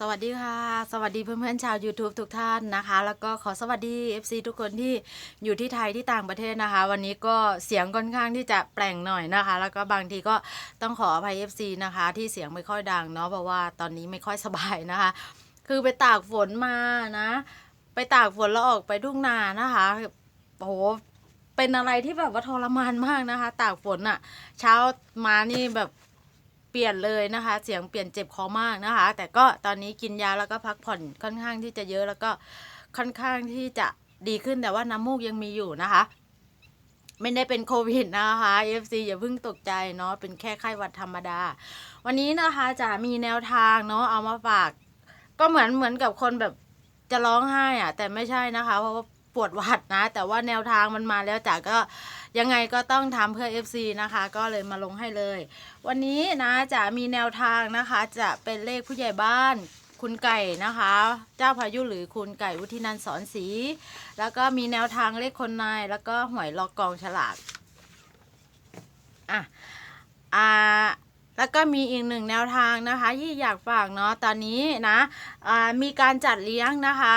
สวัสดีค่ะ สวัสดีเพื่อนๆชาว YouTube ทุกท่านนะคะ แล้วก็ขอสวัสดี FC ทุกคนที่อยู่ที่ไทยที่ต่างประเทศนะคะ วันนี้ก็เสียงค่อนข้างที่จะแปลงหน่อยนะคะ แล้วก็บางทีก็ต้องขออภัย FC นะคะ ที่เสียงไม่ค่อยดังเนาะเพราะว่าตอนนี้ไม่ค่อยสบายนะคะ คือไปตากฝนมานะ ไปตากฝนแล้วออกไปทุ่งนานะคะโอ้โหเป็นอะไรที่แบบว่าทรมานมากนะคะ ตากฝนอะเช้ามานี่แบบ ปลี่ยนเลยนะคะ เสียงเปลี่ยนเจ็บคอมากนะคะ แต่ก็ตอนนี้กินยาแล้วก็พักผ่อนค่อนข้างที่จะเยอะแล้วก็ค่อนข้างที่จะดีขึ้นแต่ว่าน้ำมูกยังมีอยู่นะคะ ไม่ได้เป็นโควิดนะคะ FC อย่าเพิ่งตกใจเนาะเป็นแค่ไข้หวัดธรรมดา วันนี้นะคะจะมีแนวทางเนาะเอามาฝาก ก็เหมือนเหมือนกับคนแบบจะร้องไห้อะแต่ไม่ใช่นะคะ เพราะว่าปวดหวัดนะ แต่ว่าแนวทางมันมาแล้วจ๋าก็ ยังไงก็ต้องทำเพื่อ FC นะคะ ก็เลยมาลงให้เลย วันนี้นะจะมีแนวทางนะคะ จะเป็นเลขผู้ใหญ่บ้านคุณไก่นะคะ เจ้าพายุหรือคุณไก่วุฒินันสอนศรีแล้วก็มีแนวทางเลขคนนายแล้วก็หวยลอกกองฉลากอะอ่าแล้วก็มีอีกหนึ่งแนวทางนะคะที่อยากฝากเนาะตอนนี้นะอ่ามีการจัดเลี้ยงนะคะ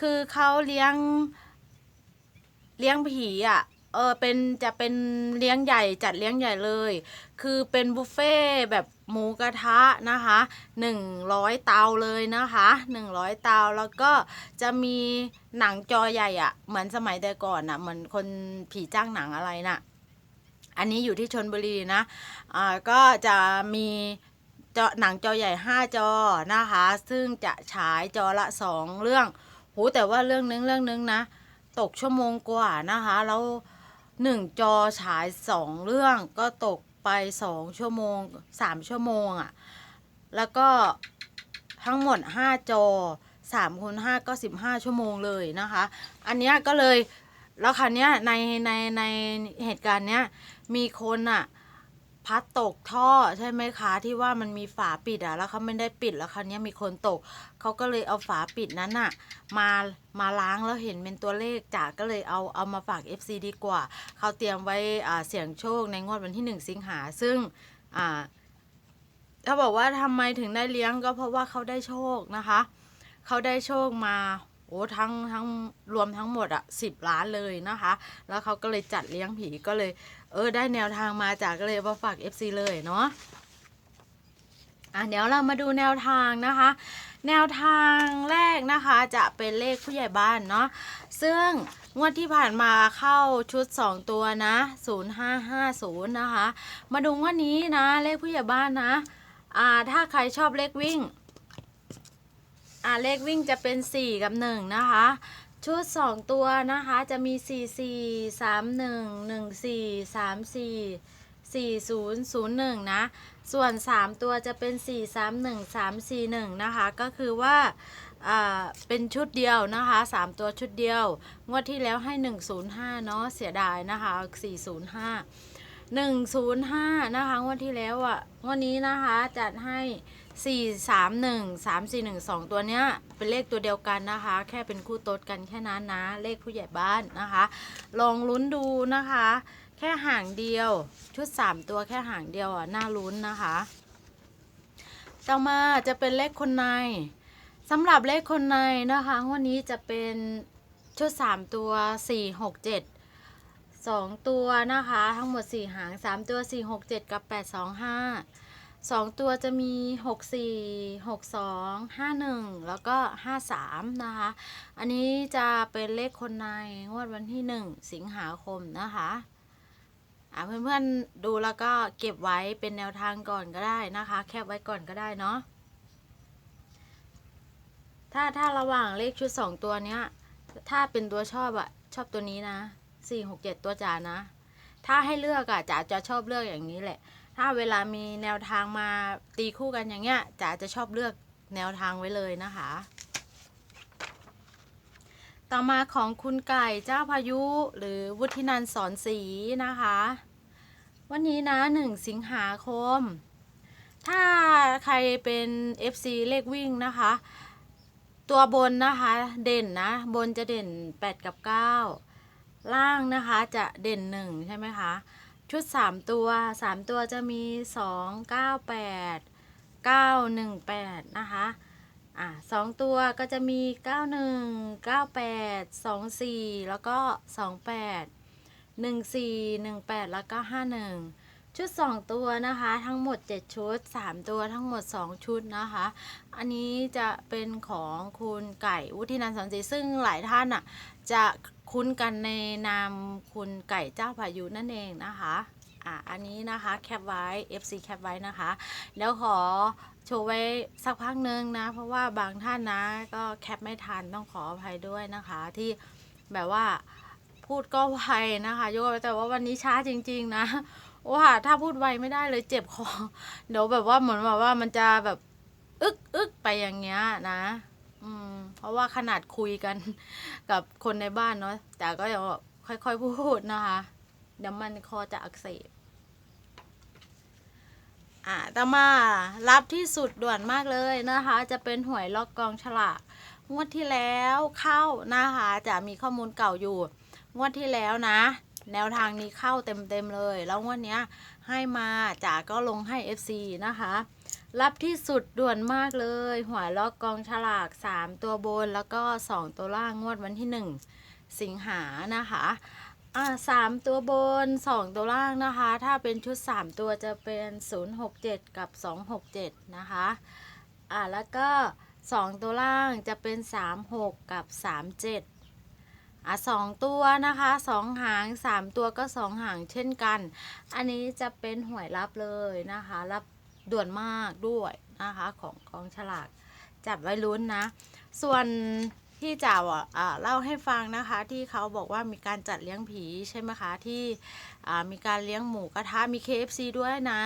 คือเขาเลี้ยงเลี้ยงผีอะ เออเป็นจะเป็นเลี้ยงใหญ่จัดเลี้ยงใหญ่เลย คือเป็นบุฟเฟ่แบบหมูกระทะนะคะหนึ่งร้อยเตาเลยนะคะหนึ่งร้อยเตาแล้วก็จะมีหนังจอใหญ่อะ่ะ เหมือนสมัยแต่ก่อนอะ่ะเหมือนคนผีจ้างหนังอะไรน่ะ อันนี้อยู่ที่ชนบุรีนะอ่าก็จะมีจอหนังจอใหญ่ 5 จอนะคะ ซึ่งจะฉายจอละ 2 เรื่องโหแต่ว่าเรื่องนึงเรื่องนึงนะ ตกชั่วโมงกว่านะคะแล้ว หนึ่งจอฉายสองเรื่องก็ตกไปสองชั่วโมงสามชั่วโมงอะ่ะ แล้วก็ทั้งหมดห้าจอสามคูณห้าก็สิบห้าชั่วโมงเลยนะคะ อันนี้ก็เลยแล้วคราวเนี้ในในในเหตุการณ์เนี้ยมีคนอะ พัดตกท่อใช่ไหมคะที่ว่ามันมีฝาปิดอะแล้วเขาไม่ได้ปิดแล้วคราวนี้มีคนตกเขาก็เลยเอาฝาปิดนั้นอะมามาล้างแล้วเห็นเป็นตัวเลขจ๋าก็เลยเอาเอามาฝาก FC ดีกว่าเขาเตรียมไว้เสี่ยงโชคในงวดวันที่ 1 สิงหาซึ่งอ่าเขาบอกว่าทำไมถึงได้เลี้ยงก็เพราะว่าเขาได้โชคนะคะเขาได้โชคมา โอ้ทั้งทั้งรวมทั้งหมดอะสิบล้านเลยนะคะ แล้วเขาก็เลยจัดเลี้ยงผีก็เลย เออ ได้แนวทางมาจากก็เลยมาฝาก FC เลยเนาะอะเดี๋ยวเรามาดูแนวทางนะคะ แนวทางแรกนะคะจะเป็นเลขผู้ใหญ่บ้านเนาะซึ่งงวดที่ผ่านมาเข้าชุด 2 ตัวนะ 0550 นะคะ มาดูงวดนี้นะเลขผู้ใหญ่บ้านนะอ่าถ้าใครชอบเลขวิ่ง อ่าเลขวิ่งจะเป็น 4 กับ 1 นะคะ ชุด 2 ตัวนะคะจะมี 4 4 3 1 1 4 3 4 4 0 0 1 นะ ส่วน 3 ตัวจะเป็น 4 3 1 3 4 1 นะคะ ก็คือว่าอ่าเป็นชุดเดียวนะคะ 3 ตัวชุดเดียว งวดที่แล้วให้ 105 เนาะเสียดายนะคะ 405 105 นะคะ งวดที่แล้วอะ่ะ งวดนี้นะคะจัดให้4 3 1 3 4 1 2ตัวเนี้ยเป็นเลขตัวเดียวกันนะคะ แค่เป็นคู่โต๊ดกันแค่นั้นนะ เลขผู้ใหญ่บ้านนะคะ ลองลุ้นดูนะคะ แค่ห่างเดียวชุด3ตัวแค่ห่างเดียวอะน่าลุ้นนะคะ ต่อมาจะเป็นเลขคนในสำหรับเลขคนในนะคะวันนี้จะเป็นชุด3ตัว4 6 7 2ตัวนะคะ ทั้งหมด4หาง3ตัว4 6 7กับ8 2 5 2ตัวจะมี 6 4 6 2 5 1 แล้วก็ 5 3 นะคะ อันนี้จะเป็นเลขคนในงวดวันที่ 1 สิงหาคมนะคะอะเพื่อนๆดูแล้วก็เก็บไว้เป็นแนวทางก่อนก็ได้นะคะ แคปไว้ก่อนก็ได้เนาะถ้าถ้าระหว่างเลขชุด 2 ตัวเนี้ย ถ้าเป็นตัวชอบอะชอบตัวนี้นะ 4 6 7 ตัวจ๋านะ ถ้าให้เลือกอะจ๋าจะชอบเลือกอย่างนี้แหละ ถ้าเวลามีแนวทางมาตีคู่กันอย่างเงี้ยจ๋าจะชอบเลือกแนวทางไว้เลยนะคะ ต่อมาของคุณไก่เจ้าพายุหรือวุฒินันสอนศรีนะคะ วันนี้นะ1สิงหาคม ถ้าใครเป็น FC เลขวิ่งนะคะ ตัวบนนะคะเด่นนะบนจะเด่น 8 กับ 9 ล่างนะคะจะเด่น 1 ใช่ไหมคะ ชุด 3 ตัว 3 ตัวจะมี 2 9 8 9 1 8 นะคะอะสองตัวก็จะมี 91 98 24 แล้วก็ 28 14 18 แล้วก็ 51 ชุด 2 ตัวนะคะ ทั้งหมด 7 ชุด 3 ตัวทั้งหมด 2 ชุดนะคะ อันนี้จะเป็นของคุณไก่วุฒินันสอนศรีซึ่งหลายท่านอะจะ คุ้นกันในนามคุณไก่เจ้าพายุนั่นเองนะคะอะอันนี้นะคะแคปไว้ FC แคปไว้นะคะ แล้วขอโชว์ไว้สักพักหนึ่งนะ เพราะว่าบางท่านนะก็แคปไม่ทันต้องขออภัยด้วยนะคะ ที่แบบว่าพูดก็ไวนะคะยกเว้แต่ว่าวันนี้ช้าจริง ๆ นะว่าถ้าพูดไวไม่ได้เลยเจ็บคอเดี๋ยวแบบว่าเหมือนแบบว่ามันจะแบบ อึกอึกไปอย่างเงี้ยนะ อืม เพราะว่าขนาดคุยกันกับคนในบ้านเนาะแต่ก็ยังแบบค่อยๆพูดนะคะเดี๋ยวมันคอจะอักเสบอ่าต่อมารับที่สุดด่วนมากเลยนะคะ จะเป็นหวยล็อกกองฉลากงวดที่แล้วเข้านะคะ จะมีข้อมูลเก่าอยู่ งวดที่แล้วนะ แนวทางนี้เข้าเต็มๆเลย แล้วงวดเนี้ยให้มาจ๋าก็ลงให้ FC นะคะ รับที่สุดด่วนมากเลย หัวล็อกกองฉลาก 3 ตัวบนแล้วก็ 2 ตัวล่างงวดวันที่ 1 สิงหานะคะอ่าสามตัวบนสองตัวล่างนะคะ ถ้าเป็นชุดสามตัวจะเป็นศูนย์หกเจ็ดกับสองหกเจ็ดนะคะอ่าแล้วก็สองตัวล่างจะเป็นสามหกกับสามเจ็ดอะสองตัวนะคะสองหางสามตัวก็สองหางเช่นกัน อันนี้จะเป็นหวยรับเลยนะคะ รับ ด่วนมากด้วยนะคะของกองฉลากจับไว้ลุ้นนะ ส่วนที่จ่าวอะเล่าให้ฟังนะคะ ที่เขาบอกว่ามีการจัดเลี้ยงผีใช่ไหมคะ ที่มีการเลี้ยงหมูกระทะมี KFC ด้วยนะ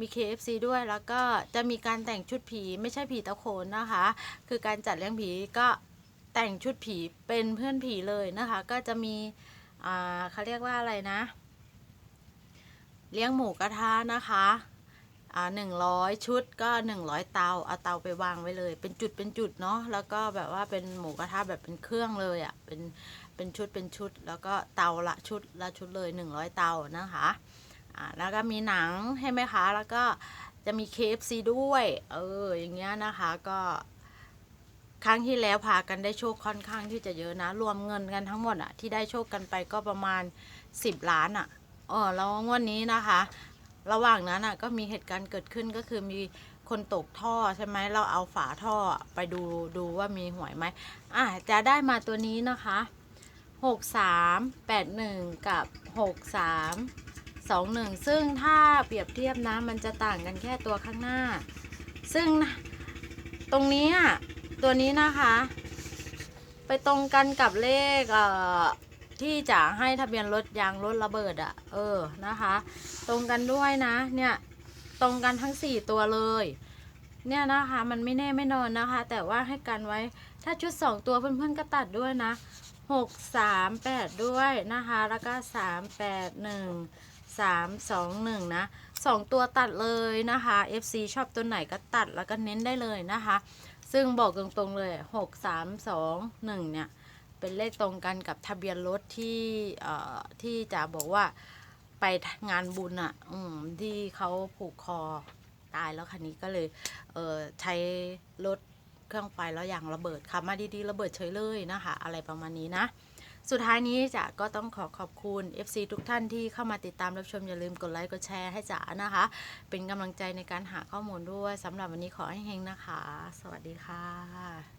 มี KFC ด้วยแล้วก็จะมีการแต่งชุดผีไม่ใช่ผีตะโขนนะคะ คือการจัดเลี้ยงผีก็แต่งชุดผีเป็นเพื่อนผีเลยนะคะ ก็จะมีเขาเรียกว่าอะไรนะ เลี้ยงหมูกระทะนะคะ หนึ่งร้อยชุดก็หนึ่งร้อยเตาเอาเตาไปวางไว้เลย เป็นจุดเป็นจุดเนาะแล้วก็แบบว่าเป็นหมูกระทะแบบเป็นเครื่องเลยอะ่ะเป็นเป็นชุดเป็นชุด แล้วก็เตาละชุดละชุดเลยหนึ่งร้อยเตานะคะอ่าแล้วก็มีหนังให้ไหมคะ แล้วก็จะมี KFC ด้วยเอออย่างเงี้ยนะคะก็ครั้งที่แล้วพากันได้โชคค่อนข้างที่จะเยอะนะ รวมเงินกันทั้งหมดอะที่ได้โชคกันไปก็ประมาณ 10 ล้านอะเออแล้วงวดนี้นะคะ ระหว่างนั้นอะก็มีเหตุการณ์เกิดขึ้นก็คือมีคนตกท่อใช่ไหมเราเอาฝาท่อไปดูดูว่ามีหวยไหมอะจะได้มาตัวนี้นะคะหกสามแปดหนึ่งกับหกสามสองหนึ่งซึ่งถ้าเปรียบเทียบนะมันจะต่างกันแค่ตัวข้างหน้า ซึ่งตรงนี้ตัวนี้นะคะ ไปตรงกันกับเลขเที่จะให้ทะเบียนรถยางรถระเบิดอะ่ะ เออนะคะ ตรงกันด้วยนะ เนี่ย ตรงกันทั้ง4ตัวเลย เนี่ยนะคะ มันไม่แน่ไม่นอนนะคะ แต่ว่าให้กันไว้ ถ้าชุด2ตัวเพื่อนๆก็ตัดด้วยนะ6 3 8ด้วยนะคะ แล้วก็3 8 1 3 2 1นะ2ตัวตัดเลยนะคะ FC ชอบตัวไหนก็ตัดแล้วก็เน้นได้เลยนะคะ ซึ่งบอกตรงๆเลย6 3 2 1เนี่ย เป็นเลขตรงกันกับทะเบียนรถที่เอ่อที่จะบอกว่า ไปงานบุญอะ่ะ อืม ที่เขาผูกคอตายแล้วคันนี้ก็เลย เออใช้รถเครื่องไฟแล้วอย่างระเบิดขับมาดีๆระเบิดเฉยเลยนะคะ อะไรประมาณนี้นะ สุดท้ายนี้จ๋าก็ต้องขอขอบคุณ FC ทุกท่านที่เข้ามาติดตามรับชมอย่าลืมกดไลค์กดแชร์ให้จ๋านะคะ เป็นกำลังใจในการหาข้อมูลด้วยสำหรับวันนี้ขอให้เฮงนะคะ สวัสดีค่ะ